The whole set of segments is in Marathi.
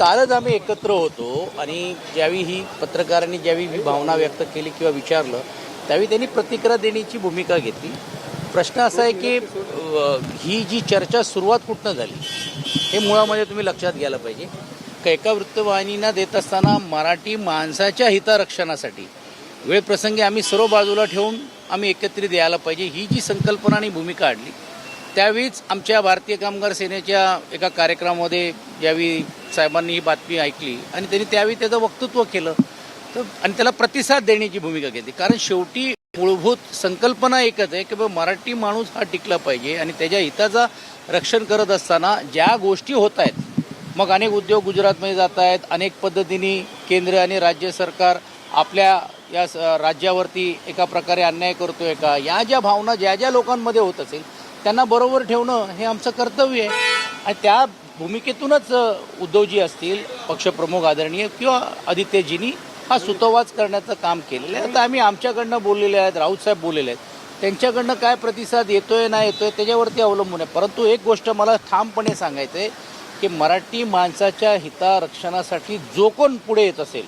कालच आम्ही एकत्र होतो आणि ज्यावेळी ही पत्रकारांनी ज्यावेळी ही भावना व्यक्त केली किंवा विचारलं त्यावेळी त्यांनी प्रतिक्रिया देण्याची भूमिका घेतली. प्रश्न असा आहे की ही जी चर्चा सुरुवात कुठनं झाली? हे मुळामध्ये तुम्ही लक्षात घ्यायला पाहिजे. का एका वृत्तवाहिनीना देत असताना मराठी माणसाच्या हितरक्षणासाठी वेळ प्रसंगी आम्ही सर्व बाजूला ठेवून आम्ही एकत्रित यायला पाहिजे ही जी संकल्पना आणि भूमिका आणली त्यावेळीच आमच्या भारतीय कामगार सेनेच्या एका कार्यक्रमामध्ये ज्यावेळी साहेबांनी ही बातमी ऐकली आणि त्यांनी त्यावेळी त्याचं वक्तृत्व केलं. तर आणि त्याला प्रतिसाद देण्याची भूमिका घेतली. कारण शेवटी मूलभूत संकल्पना एकच आहे की बाबा मराठी माणूस हा टिकला पाहिजे आणि त्याच्या हिताचा रक्षण करत असताना ज्या गोष्टी होत आहेत मग अनेक उद्योग गुजरातमध्ये जात आहेत अनेक पद्धतीने केंद्र आणि राज्य सरकार आपल्या या स- राज्यावरती एका प्रकारे अन्याय करतोय का? या ज्या भावना ज्या ज्या लोकांमध्ये होत असेल त्यांना बरोबर ठेवणं हे आमचं कर्तव्य आहे. आणि त्या भूमिकेतूनच उद्धवजी असतील पक्षप्रमुख आदरणीय किंवा आदित्यजींनी हा सुतोवाच करण्याचं काम केलेलं आहे. आता आम्ही आमच्याकडनं बोललेले आहेत राऊतसाहेब बोललेले आहेत. त्यांच्याकडनं काय प्रतिसाद येतोय नाही येतोय त्याच्यावरती अवलंबून आहे. परंतु एक गोष्ट मला ठामपणे सांगायचं आहे की मराठी माणसाच्या हितारक्षणासाठी जो कोण पुढे येत असेल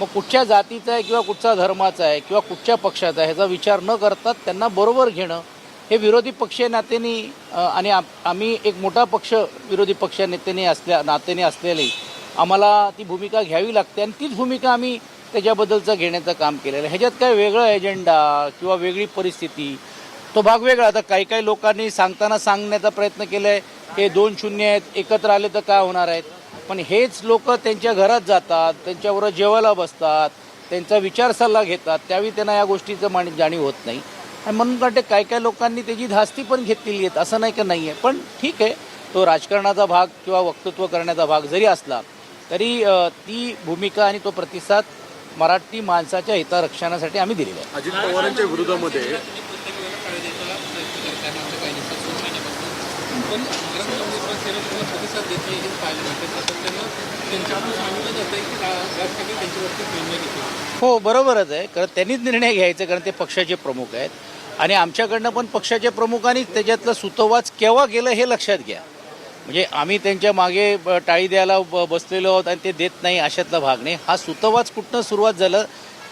मग कुठच्या जातीचा आहे किंवा कुठच्या धर्माचा आहे किंवा कुठच्या पक्षाचा आहे ह्याचा विचार न करता त्यांना बरोबर घेणं हे विरोधी पक्ष नात्याने आणि आम्ही एक मोठा पक्ष विरोधी पक्ष नेत्याने असल्या नात्याने असलेले आम्हाला ती भूमिका घ्यावी लागते आणि तीच भूमिका आम्ही त्याच्याबद्दलचं घेण्याचं काम केलेलं आहे. ह्याच्यात काय वेगळं एजेंडा किंवा वेगळी परिस्थिती? तो भाग वेगळा. आता काही काही लोकांनी सांगताना सांगण्याचा प्रयत्न केला आहे हे दोन शून्य आहेत एकत्र आले तर काय होणार आहेत? पण हेच लोक त्यांच्या घरात जातात त्यांच्याबरोबर जेवायला बसतात त्यांचा विचार सल्ला घेतात त्यावेळी त्यांना या गोष्टीचं मान जाणीव होत नाही. आणि म्हणून वाटते काही काही लोकांनी त्याची धास्ती पण घेतलेली आहेत असं नाही का नाही आहे पण ठीक आहे तो राजकारणाचा भाग किंवा वक्तृत्व करण्याचा भाग जरी असला तरी ती भूमिका आणि तो प्रतिसाद मराठी माणसाच्या हितरक्षणासाठी आम्ही दिलेला आहे. अजित पवारांच्या विरोधामध्ये हे हो बरोबरच आहे. कारण त्यांनीच निर्णय घ्यायचे कारण ते पक्षाचे प्रमुख आहेत. आणि आमच्याकडनं पण पक्षाच्या प्रमुखांनी त्याच्यातलं सुतोवाच केव्हा गेलं हे लक्षात घ्या. म्हणजे आम्ही त्यांच्या मागे ब- टाळी द्यायला ब- बसलेलो आहोत आणि ते देत नाही अशातला भाग नाही. हा सुतोवाच कुठनं सुरुवात झालं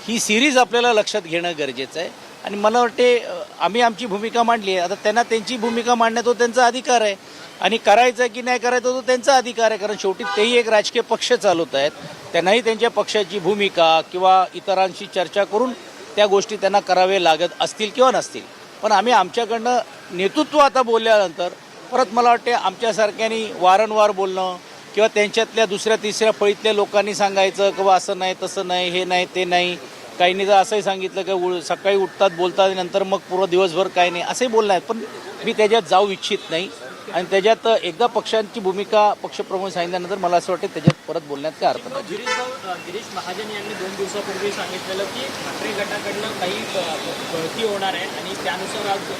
ही सिरीज आपल्याला लक्षात घेणं गरजेचं आहे. आणि मला वाटते आम्ही आमची भूमिका मांडली आहे. आता त्यांना त्यांची भूमिका मांडण्यात तो त्यांचा अधिकार आहे. आणि करायचं की नाही करायचं तो त्यांचा अधिकार आहे. कारण शेवटी तेही एक राजकीय पक्ष चालवत आहेत. त्यांनाही त्यांच्या पक्षाची भूमिका किंवा इतरांशी चर्चा करून त्या गोष्टी त्यांना करावे लागत असतील किंवा नसतील. पण आम्ही आमच्याकडनं नेतृत्व आता बोलल्यानंतर परत मला वाटते आमच्यासारख्यांनी वारंवार बोलणं किंवा त्यांच्यातल्या दुसऱ्या तिसऱ्या फळीतल्या लोकांनी सांगायचं किंवा असं नाही तसं नाही हे नाही ते नाही. काहींनी तर असंही सांगितलं की उ सकाळी उठतात बोलतात नंतर मग पूर्ण दिवसभर काही नाही असंही बोलणार पण मी त्याच्यात जाऊ इच्छित नाही. आणि त्याच्यात एकदा पक्षांची भूमिका पक्षप्रमुख सांगितल्यानंतर मला असं वाटतं त्याच्यात परत बोलण्यात काय अर्थ नाही. गिरीश गिरीश महाजन यांनी दोन दिवसापूर्वी सांगितलेलं की ठाकरे गटाकडनं काही गळती होणार आहे आणि त्यानुसार आज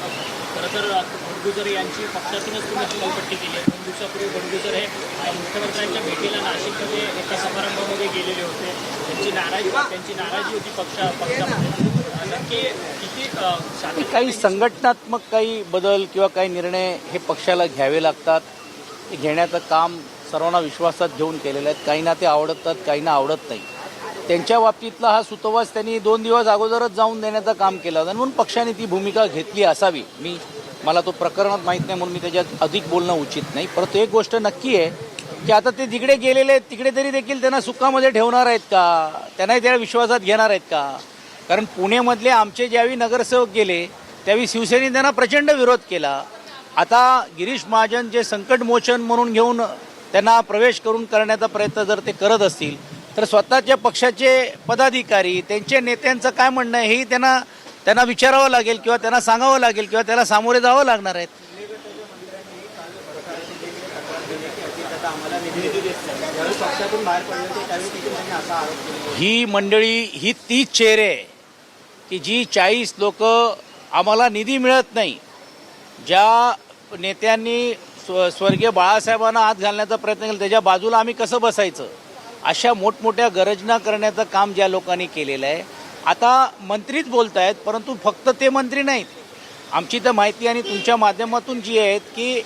खरं तर बडगुजर यांची पक्षातूनच तुम्ही चिकलपट्टी केली आहे. दोन दिवसापूर्वी बडगुजर हे मुख्यमंत्र्यांच्या भेटीला नाशिकमध्ये एका समारंभामध्ये गेलेले होते. त्यांची नाराजी त्यांची नाराजी होती पक्षा पक्षामध्ये. काही संघटनात्मक काही बदल किंवा काही निर्णय हे पक्षाला घ्यावे लागतात. घेण्याचं काम सर्वांना विश्वासात घेऊन केलेलं आहे काहींना ते आवडतात काहींना आवडत नाही. त्यांच्या बाबतीतला हा सुतोवास त्यांनी दोन दिवस अगोदरच जाऊन देण्याचं काम केलं होतं. म्हणून पक्षाने ती भूमिका घेतली असावी. मी मला तो प्रकरणात माहीत नाही म्हणून मी त्याच्यात अधिक बोलणं उचित नाही. परंतु एक गोष्ट नक्की आहे की आता ते तिकडे गेलेले आहेत तिकडे तरी देखील त्यांना सुखामध्ये ठेवणार आहेत का? त्यांनाही त्या विश्वासात घेणार आहेत का? कारण पुण्यामधले आमचे ज्यावेळी नगरसेवक गेले त्यावेळी शिवसेनेने त्यांना प्रचंड विरोध केला. आता गिरीश महाजन जे संकटमोचन म्हणून घेऊन त्यांना प्रवेश करून करण्याचा प्रयत्न जर ते करत असतील तर स्वतःच्या पक्षाचे पदाधिकारी त्यांच्या नेत्यांचं काय म्हणणं आहे हेही त्यांना त्यांना विचारावं लागेल किंवा त्यांना सांगावं लागेल किंवा त्याला सामोरे जावं लागणार आहेत. ही मंडळी ही तीच चेहरे आहे. की जी चाळीस लोक आम्हाला निधी मिळत नाही ज्या नेत्यांनी स्व स्वर्गीय बाळासाहेबांना हात घालण्याचा प्रयत्न केला त्याच्या बाजूला आम्ही कसं बसायचं? अशा मोठमोठ्या गरजना करण्याचं काम ज्या लोकांनी केलेलं आहे आता मंत्रीच बोलत आहेत परंतु फक्त ते मंत्री नाहीत. आमची तर माहिती आणि तुमच्या माध्यमातून जी आहेत की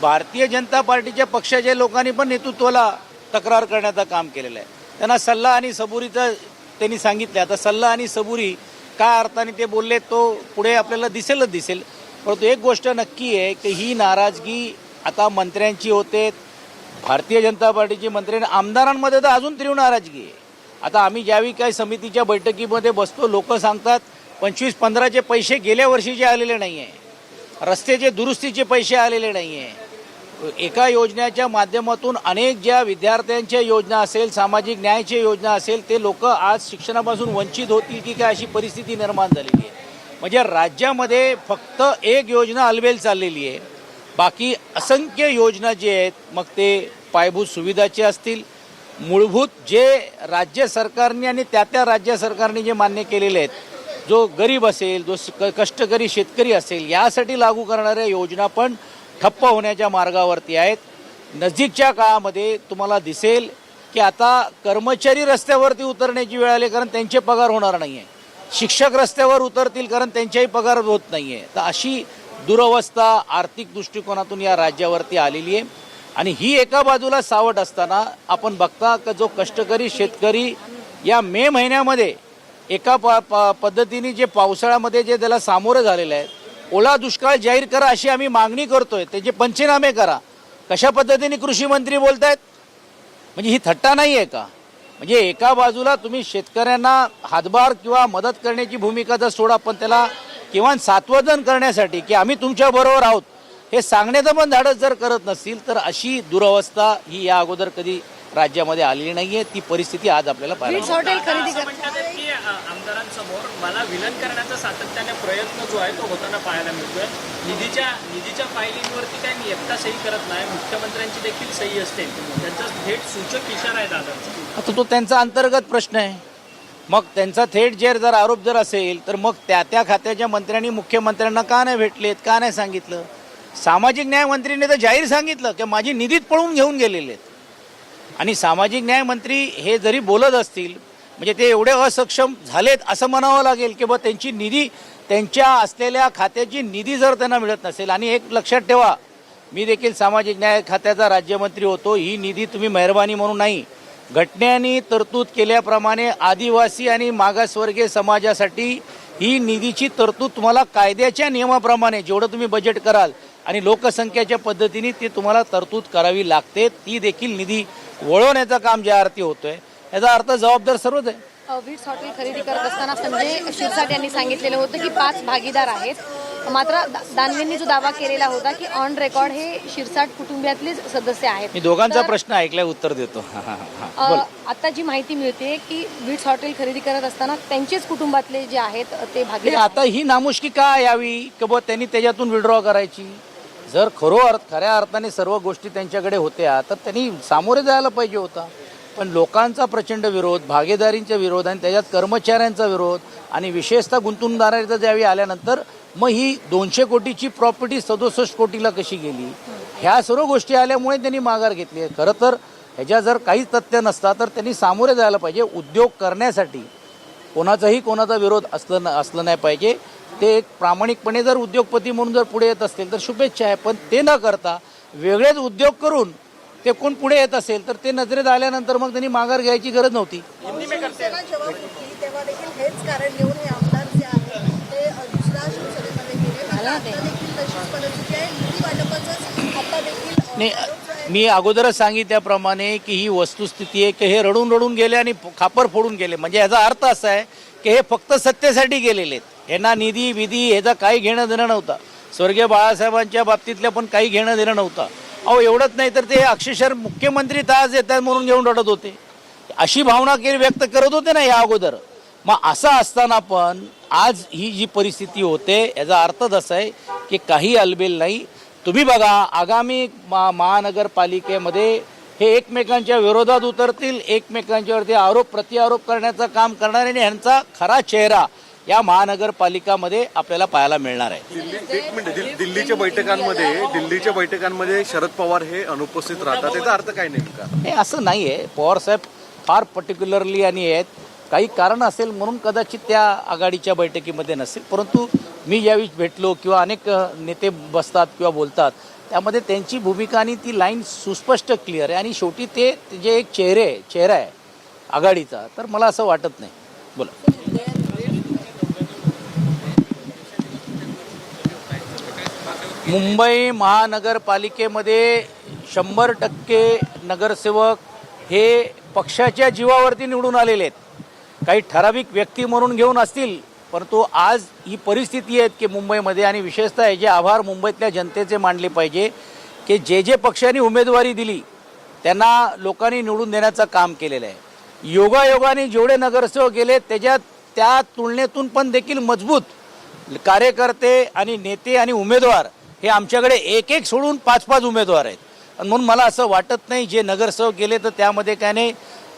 भारतीय जनता पार्टीच्या पक्षाच्या लोकांनी पण नेतृत्वाला तक्रार करण्याचं काम केलेलं आहे. त्यांना सल्ला आणि सबुरीचं त्यांनी सांगितलं आता सल्ला आणि सबुरी काय अर्थाने ते बोलले तो पुढे आपल्याला दिसेलच दिसेल. परंतु एक गोष्ट नक्की आहे की ही नाराजगी आता मंत्र्यांची होते. भारतीय जनता पार्टीची मंत्री आमदारांमध्ये तर अजून तीव्र नाराजगी आहे. आता आम्ही ज्यावेळी काही समितीच्या बैठकीमध्ये बसतो लोक सांगतात पंचवीस पंधराचे पैसे गेल्या वर्षीचे आलेले नाही आहे रस्त्याचे दुरुस्तीचे पैसे आलेले नाही आहे एका योजनेच्या माध्यमातून अनेक ज्या विद्यार्थ्यांच्या योजना असेल सामाजिक न्यायाची योजना असेल ते लोक आज शिक्षणापासून वंचित होतील की काय अशी परिस्थिती निर्माण झालेली आहे. म्हणजे राज्यामध्ये फक्त एक योजना अलबेल चाललेली आहे. बाकी असंख्य योजना जे आहेत मग ते पायाभूत सुविधाचे असतील. मूलभूत जे राज्य सरकारने आणि त्या त्या राज्य सरकारने जे मान्य केलेले आहेत जो गरीब असेल जो स- क- कष्टकरी शेतकरी असेल यासाठी लागू करणाऱ्या योजना पण ठप्प होण्याच्या मार्गावरती आहेत. नजीकच्या काळामध्ये तुम्हाला दिसेल की आता कर्मचारी रस्त्यावरती उतरण्याची वेळ आली कारण त्यांचे पगार होणार नाही आहे शिक्षक रस्त्यावर उतरतील कारण त्यांच्याही पगार होत नाही आहे तर अशी दुरवस्था आर्थिक दृष्टिकोनातून या राज्यावरती आलेली आहे. आणि ही एका बाजूला सावट असताना आपण बघता का जो कष्टकरी शेतकरी या मे महिन्यामध्ये एका प प- पद्धतीने जे पावसाळ्यामध्ये जे त्याला सामोरं झालेलं आहे ओला दुष्काळ जाहीर करा अशी आम्ही मागणी करतोय. त्याचे पंचनामे करा. कशा पद्धतीने कृषी मंत्री बोलतायत? म्हणजे ही थट्टा नाही आहे का? म्हणजे एका बाजूला तुम्ही शेतकऱ्यांना हातभार किंवा मदत करण्याची भूमिका जर सोडा पण त्याला किमान सात्वजन करण्यासाठी की आम्ही तुमच्या बरोबर आहोत हे सांगण्याचं पण धाडस जर करत नसतील तर अशी दुरवस्था ही या अगोदर कधी राज्यामध्ये आलेली नाहीये. ती परिस्थिती आज आपल्याला पाहायला बीट्स हॉटेल खरेदी आमदारांसमोर मला विलन करण्याचा सातत्याने प्रयत्न जो आहे तो होताना पाहायला मिळतोय. निधीच्या निधीच्या फायलिंगवरती काय मी एकटा सही करत नाही. मुख्यमंत्र्यांची देखील सही असते. त्यांचा थेट सूचक इशारा आहे दादांचा. आता तो त्यांचा अंतर्गत प्रश्न आहे. मग त्यांचा थेट जर जर आरोप जर असेल तर मग त्या त्या खात्याच्या मंत्र्यांनी मुख्यमंत्र्यांना का नाही भेटलेत का नाही सांगितलं? सामाजिक न्याय मंत्रीने तर जाहीर सांगितलं की माझी निधीत पळून घेऊन गेलेले आहेत. आणि सामाजिक न्याय मंत्री हे जरी बोलत असतील म्हणजे ते एवढे असक्षम झालेत असं म्हणावं लागेल की बा त्यांची निधी त्यांच्या असलेल्या खात्याची निधी जर त्यांना मिळत नसेल आणि एक लक्षात ठेवा मी देखील सामाजिक न्याय खात्याचा राज्यमंत्री होतो ही निधी तुम्ही मेहरबानी म्हणून नाही. घटनेने तरतूद केल्याप्रमाणे आदिवासी आणि मागासवर्गीय समाजासाठी ही निधीची तरतूद तुम्हाला कायद्याच्या नियमाप्रमाणे जेवढं तुम्ही बजेट कराल आणि लोकसंख्येच्या पद्धतीने ती तुम्हाला तरतूद करावी लागते ती देखील निधी वळवण्याचं काम ज्या अर्थी होतोय याचा अर्थ जबाबदार सर्वच आहे. बीट्स हॉटेल खरेदी करत असताना संजय शिरसाट यांनी सांगितलेलं होतं की पाच भागीदार आहेत. मात्र दा- दानवेंनी जो दावा केलेला होता की ऑन रेकॉर्ड हे शिरसाट कुटुंबियातलेच सदस्य आहेत. मी दोघांचा प्रश्न ऐकलाय उत्तर देतो. हा, हा, हा. अ, आता जी माहिती मिळते की बीट्स हॉटेल खरेदी करत असताना त्यांचेच कुटुंबातले जे आहेत ते नाही, भागीदार आता ही नामुष्की का यावी? की बुवा त्यांनी त्याच्यातून विड्रॉ करायची? जर खरो अर्थ खऱ्या अर्थाने सर्व गोष्टी त्यांच्याकडे होत्या तर त्यांनी सामोरे जायला पाहिजे होता. पण लोकांचा प्रचंड विरोध भागीदारींचा विरोध आणि त्याच्यात कर्मचाऱ्यांचा विरोध आणि विशेषतः गुंतवणूकदारांचा ज्यावेळी आल्यानंतर मग ही दोनशे कोटीची प्रॉपर्टी सदुसष्ट कोटीला कशी गेली? ह्या सर्व गोष्टी आल्यामुळे त्यांनी माघार घेतली आहे. खरं तर ह्याच्या जर काहीच तथ्य नसता तर त्यांनी सामोरे जायला पाहिजे. उद्योग करण्यासाठी कोणाचाही कोणाचा विरोध असलं न- असलं नाही पाहिजे. ते एक प्रामाणिकपणे जर उद्योगपती म्हणून जर पुढे येत असतील तर शुभेच्छा आहे. पण ते न करता वेगळेच उद्योग करून ते कोण पुढे येत असेल तर ते नजरेत आल्यानंतर मग त्यांनी माघार घ्यायची गरज नव्हती. हे नाही मी अगोदरच सांगितल्याप्रमाणे की ही वस्तुस्थिती आहे की हे रडून रडून गेले आणि खापर फोडून गेले. म्हणजे याचा अर्थ असा आहे की हे फक्त सत्तेसाठी गेलेले आहेत. यांना निधी विधी ह्याचा काही घेणं देणं नव्हता. स्वर्गीय बाळासाहेबांच्या बाबतीतल्या पण काही घेणं देणं नव्हतं. अहो एवढंच नाही तर ते अक्षरशः मुख्यमंत्री तास येतात म्हणून घेऊन रडत होते. अशी भावना केली व्यक्त करत होते ना या अगोदर. मग असं असताना पण आज ही जी परिस्थिती होते याचा अर्थच असा आहे की काही अलबेल नाही. तुम्ही बघा आगामी मा महानगरपालिकेमध्ये हे एकमेकांच्या विरोधात उतरतील एकमेकांच्यावरती आरोप प्रत्यारोप करण्याचं काम करणारे आणि ह्यांचा खरा चेहरा या महानगरपालिकामध्ये आपल्याला पाहायला मिळणार आहे. दिल्ली एक मिनिट दिल- दिल्लीच्या बैठकांमध्ये दिल्लीच्या बैठकांमध्ये शरद पवार हे अनुपस्थित राहतात. त्याचा अर्थ काय नेमका? नाही असं नाही आहे पवारसाहेब फार पर्टिक्युलरली आणि आहेत. काही कारण असेल म्हणून कदाचित त्या आघाडीच्या बैठकीमध्ये नसेल. परंतु मी ज्यावेळी भेटलो किंवा अनेक नेते बसतात किंवा बोलतात त्यामध्ये त्यांची भूमिका आणि ती लाईन सुस्पष्ट क्लिअर आहे. आणि शेवटी ते ते जे एक चेहरे आहे चेहरा आहे आघाडीचा तर मला असं वाटत नाही. बोला. मुंबई महानगरपालिकेमध्ये शंभर टक्के नगरसेवक हे पक्षाच्या जीवावरती निवडून आलेले आहेत. काही ठराविक व्यक्ती म्हणून घेऊन असतील परंतु आज ही परिस्थिती आहे की मुंबईमध्ये आणि विशेषतः याचे आभार मुंबईतल्या जनतेचे मानले पाहिजे की जे जे पक्षांनी उमेदवारी दिली त्यांना लोकांनी निवडून देण्याचं काम केलेलं आहे. योगायोगाने जेवढे नगरसेवक गेले त्याच्यात त्या तुलनेतून पण देखील मजबूत कार्यकर्ते आणि नेते आणि उमेदवार हे आमच्याकडे एक एक सोडून पाच पाच उमेदवार आहेत. आणि म्हणून मला असं वाटत नाही जे नगरसेवक गेले तर त्यामध्ये काय नाही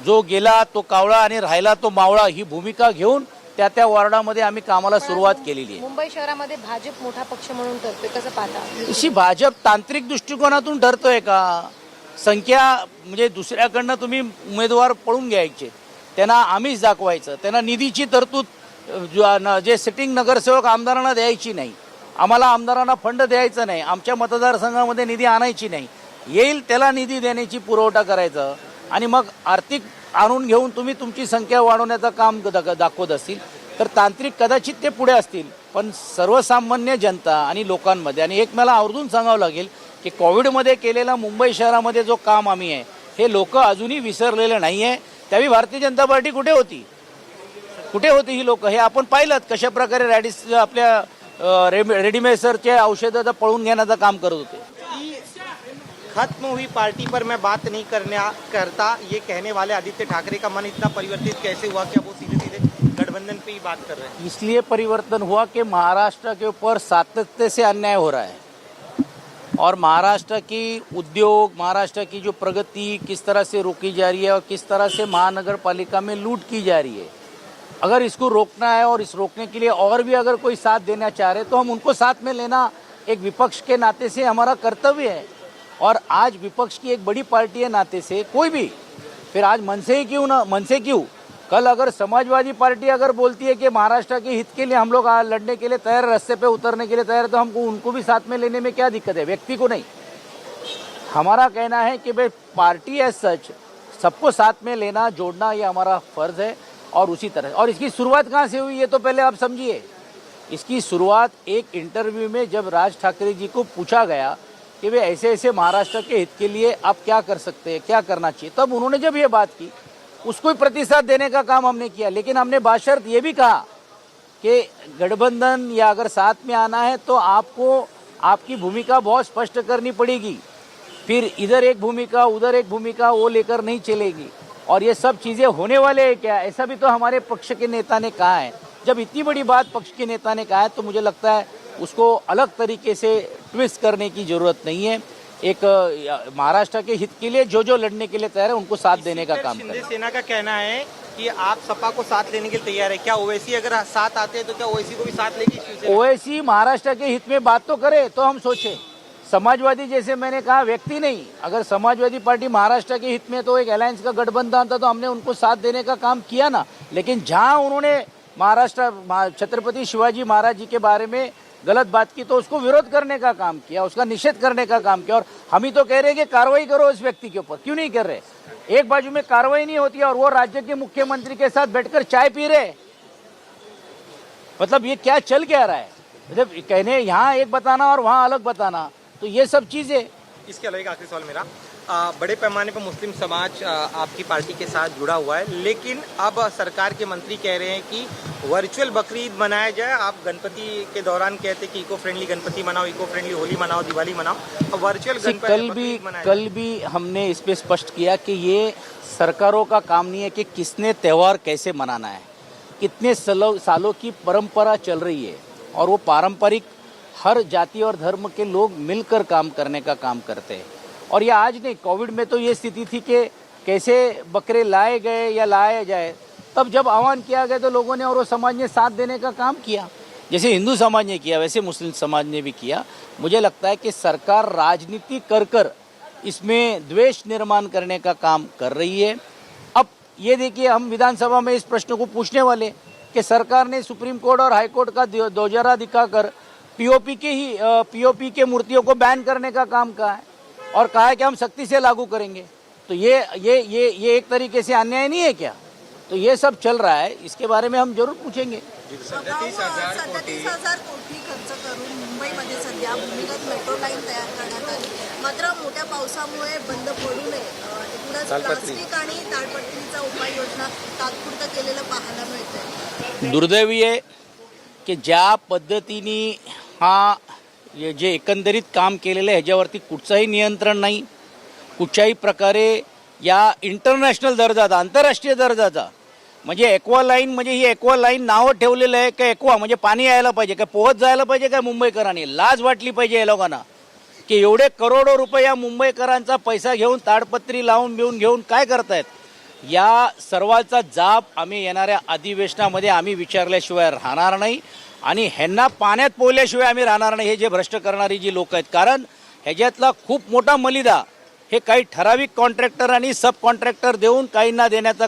जो गेला तो कावळा आणि राहिला तो मावळा ही भूमिका घेऊन त्या त्या वॉर्डामध्ये आम्ही कामाला सुरुवात केलेली आहे. मुंबई शहरामध्ये भाजप मोठा पक्ष म्हणून ठरतोय कसं पाहता? अशी भाजप तांत्रिक दृष्टिकोनातून ठरतोय का? संख्या म्हणजे दुसऱ्याकडनं तुम्ही उमेदवार पळून घ्यायचे. त्यांना आम्हीच दाखवायचं. त्यांना निधीची तरतूद जे सिटिंग नगरसेवक आमदारांना द्यायची नाही. आम्हाला आमदारांना फंड द्यायचं नाही. आमच्या मतदारसंघामध्ये निधी आणायची नाही. येईल त्याला निधी देण्याची पुरवठा करायचं. आणि मग आर्थिक आणून घेऊन तुम्ही तुमची संख्या वाढवण्याचं काम दाखवत असतील. तर तांत्रिक कदाचित ते पुढे असतील. पण सर्वसामान्य जनता आणि लोकांमध्ये आणि एक मला आवर्जून सांगावं लागेल की कोविडमध्ये केलेला मुंबई शहरामध्ये जो काम आम्ही आहे हे लोक अजूनही विसरलेले नाही आहे त्यावेळी भारतीय जनता पार्टी कुठे होती? कुठे होती ही लोक? हे आपण पाहिलं कशा प्रकारे रॅडिस आपल्या अ, रेम- रेडीमेडसरचे औषधं पळून घेण्याचं काम करत होते. खत्म हुई पार्टी पर मैं बात नहीं करने करता. ये कहने वाले आदित्य ठाकरे का मन इतना परिवर्तित कैसे हुआ कि अब वो सीधे सीधे गठबंधन पे ही बात कर रहे हैं? इसलिए परिवर्तन हुआ कि महाराष्ट्र के ऊपर सातत्य से अन्याय हो रहा है। और महाराष्ट्र की उद्योग महाराष्ट्र की जो प्रगति किस तरह से रोकी जा रही है और किस तरह से महानगर पालिका में लूट की जा रही है अगर इसको रोकना है और इस रोकने के लिए और भी अगर कोई साथ देना चाह रहे तो हम उनको साथ में लेना एक विपक्ष के नाते से हमारा कर्तव्य है। और आज विपक्ष की एक बड़ी पार्टी है नाते से, कोई भी, फिर आज मन से ही क्यों ना मन से क्यों? कल अगर समाजवादी पार्टी अगर बोलती है कि महाराष्ट्र के हित के लिए हम लोग लड़ने के लिए तैयार, रस्ते पे उतरने के लिए तैयार है तो हमको उनको भी साथ में लेने में क्या दिक्कत है? व्यक्ति को नहीं। हमारा कहना है कि भाई, पार्टी एज सच सबको साथ में लेना, जोड़ना, ये हमारा फ़र्ज़ है। और उसी तरह और इसकी शुरुआत कहाँ से हुई, ये तो पहले आप समझिए। इसकी शुरुआत एक इंटरव्यू में जब राज ठाकरे जी को पूछा गया कि वे ऐसे ऐसे महाराष्ट्र के हित के लिए आप क्या कर सकते हैं, क्या करना चाहिए, तब उन्होंने जब ये बात की, उसको ही प्रतिसाद देने का काम हमने किया। लेकिन हमने बाशर्त ये भी कहा कि गठबंधन या अगर साथ में आना है तो आपको आपकी भूमिका बहुत स्पष्ट करनी पड़ेगी। फिर इधर एक भूमिका, उधर एक भूमिका, वो लेकर नहीं चलेगी। और ये सब चीज़ें होने वाले हैं क्या? ऐसा भी तो हमारे पक्ष के नेता ने कहा है। जब इतनी बड़ी बात पक्ष के नेता ने कहा है तो मुझे लगता है उसको अलग तरीके से ट्विस्ट करने की ज़रूरत नहीं है। एक महाराष्ट्र के हित के लिए जो जो लड़ने के लिए तैयार है उनको साथ देने का काम शिंदे सेना का कहना है कि आप सपा को साथ लेने के लिए तैयार है। क्या ओवैसी अगर साथ आते हैं तो क्या ओवैसी को भी साथ लेगी ओवैसी महाराष्ट्र के हित में बात तो करे तो हम सोचें। समाजवादी जैसे मैंने कहा, व्यक्ति नहीं। अगर समाजवादी पार्टी महाराष्ट्र के हित में तो एक अलायंस का गठबंधन था तो हमने उनको साथ देने का काम किया ना। लेकिन जहाँ उन्होंने महाराष्ट्र छत्रपति शिवाजी महाराज जी के बारे में गलत बात की तो उसको विरोध करने का काम किया, उसका निषेध करने का काम किया। और हम ही तो कह रहे हैं कि कार्रवाई करो इस व्यक्ति के ऊपर। क्यों नहीं कर रहे? एक बाजू में कार्रवाई नहीं होती और वो राज्य के मुख्यमंत्री के साथ बैठकर चाय पी रहे। मतलब ये क्या चल क्या रहा है? मतलब कहने, यहाँ एक बताना और वहाँ अलग बताना। तो ये सब चीज़ें। इसके अलावा एक आखिरी सवाल मेरा। आ, बड़े पैमाने पर मुस्लिम समाज आ, आपकी पार्टी के साथ जुड़ा हुआ है लेकिन अब सरकार के मंत्री कह रहे हैं कि वर्चुअल बकरीद मनाया जाए। आप गणपति के दौरान कहते कि इको फ्रेंडली गणपति मनाओ इको फ्रेंडली होली मनाओ दिवाली मनाओ। अब वर्चुअल कल भी कल भी हमने इस पर स्पष्ट किया कि ये सरकारों का काम नहीं है कि किसने त्यौहार कैसे मनाना है। कितने सालों सालों की परंपरा चल रही है और वो पारंपरिक हर जाति और धर्म के लोग मिलकर काम करने का काम करते हैं। और ये आज नहीं, कोविड में तो ये स्थिति थी कि कैसे बकरे लाए गए या लाए जाए, तब जब आह्वान किया गया तो लोगों ने और वो समाज ने साथ देने का काम किया। जैसे हिंदू समाज ने किया, वैसे मुस्लिम समाज ने भी किया। मुझे लगता है कि सरकार राजनीति कर कर इसमें द्वेष निर्माण करने का काम कर रही है। अब ये देखिए, हम विधानसभा में इस प्रश्न को पूछने वाले कि सरकार ने सुप्रीम कोर्ट और हाईकोर्ट का दोजारा दिखाकर पीओपी के ही पीओपी के मूर्तियों को बैन करने का काम कहा है? और कहा है कि हम सख्ती से लागू करेंगे? तो ये ये ये ये एक तरीके से अन्याय नहीं है क्या? तो ये सब चल रहा है इसके बारे में हम जरूर पूछेंगे। सध्या तीस हजार कोटी खर्च करून मुंबईमध्ये सध्या भूमिगत मेट्रो लाईन तयार करण्यात आली. मात्र मोठ्या पावसामुळे बंद पडू नये. अं, एकूणच प्लास्टिक आणि ताडपत्रीचा उपाययोजना तात्पुरतं केलेलं पाहायला मिळतंय. दुर्दैवी आहे की ज्या पद्धतीने हे जे एकंदरीत काम केलेलं आहे ह्याच्यावरती कुठचंही नियंत्रण नाही. कुठच्याही प्रकारे या इंटरनॅशनल दर्जाचा आंतरराष्ट्रीय दर्जाचा म्हणजे एक्वा लाईन म्हणजे ही एक्वा लाईन नावं ठेवलेलं आहे का एक्वा म्हणजे पाणी यायला पाहिजे काय पोहत जायला पाहिजे काय मुंबईकरांनी? लाज वाटली पाहिजे या लोकांना. की एवढे करोडो रुपये या मुंबईकरांचा पैसा घेऊन ताडपत्री लावून बिवून घेऊन काय करतायत? या सर्वांचा जाब आम्ही येणाऱ्या अधिवेशनामध्ये आम्ही विचारल्याशिवाय राहणार नाही. आणि ह्यांना पाण्यात पोहल्याशिवाय आम्ही राहणार नाही. हे जे भ्रष्ट करणारी जी लोक आहेत कारण ह्याच्यातला खूप मोठा मलिदा हे काही ठराविक कॉन्ट्रॅक्टर आणि सब कॉन्ट्रॅक्टर देऊन काहींना देण्याचा